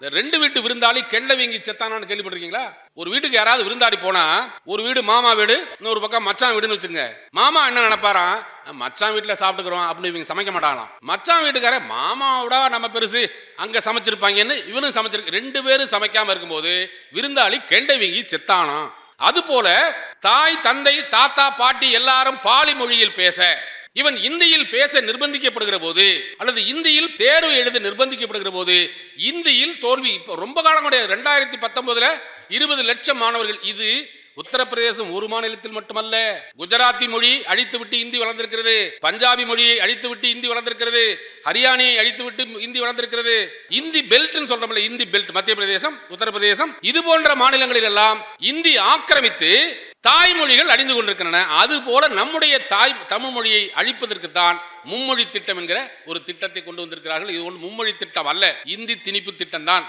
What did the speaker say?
ரெண்டு வீட்டு விருந்தாளி கெண்ட வீங்கி செத்தானான்னு கேள்விப்பட்டிருக்கீங்களா? ஒரு வீட்டுக்கு யாராவது விருந்தாடி போனா ஒரு வீடு மாமா வீடு இன்னொரு பக்கம் மச்சான் வீடுன்னு வச்சுங்க மாமா என்ன நினைப்பாராம் மச்சான் வீட்டுல சாப்பிட்டுக்கிறோம் அப்படின்னு இவங்க சமைக்க மாட்டாங்களாம். மச்சான் வீட்டுக்கார மாமாவோட நம்ம பெருசு அங்க சமைச்சிருப்பாங்கன்னு இவனும் சமைச்சிருக்கு ரெண்டு பேரும் சமைக்காம இருக்கும்போது விருந்தாளி கெண்ட வீங்கி செத்தானாம். அது போல தாய் தந்தை தாத்தா பாட்டி எல்லாரும் பாலி மொழியில் பேச இவன் இந்தியில் பேச நிர்பந்திக்கப்படுகிற போது அல்லது இந்தியில் தேர்வு எழுத நிர்பந்திக்கப்படுகிற போது இந்தியில் தோல்வி இப்போ ரொம்ப காலம் கிடையாது ரெண்டாயிரத்தி பத்தொன்பதுல இருபது லட்சம் மாணவர்கள் இது உத்தரப்பிரதேசம் ஒரு மாநிலத்தில் மட்டுமல்ல குஜராத்தி மொழி அழித்துவிட்டு இந்தி வளர்ந்திருக்கிறது பஞ்சாபி மொழியை அழித்துவிட்டு இந்தி வளர்ந்திருக்கிறது ஹரியானியை அழித்துவிட்டு இந்தி வளர்ந்திருக்கிறது இந்தி பெல்ட்னு சொல்றோம்ல இந்தி பெல்ட் மத்திய பிரதேசம் உத்தரப்பிரதேசம் இது போன்ற மாநிலங்களில் எல்லாம் இந்தி ஆக்கிரமித்து தாய்மொழிகள் அழிந்து கொண்டிருக்கின்றன. அது போல நம்முடைய தாய் தமிழ் மொழியை அழிப்பதற்குத்தான் மும்மொழி திட்டம் என்கிற ஒரு திட்டத்தை கொண்டு வந்திருக்கிறார்கள். இது ஒன்று மும்மொழி திட்டம் அல்ல இந்தி திணிப்பு திட்டம் தான்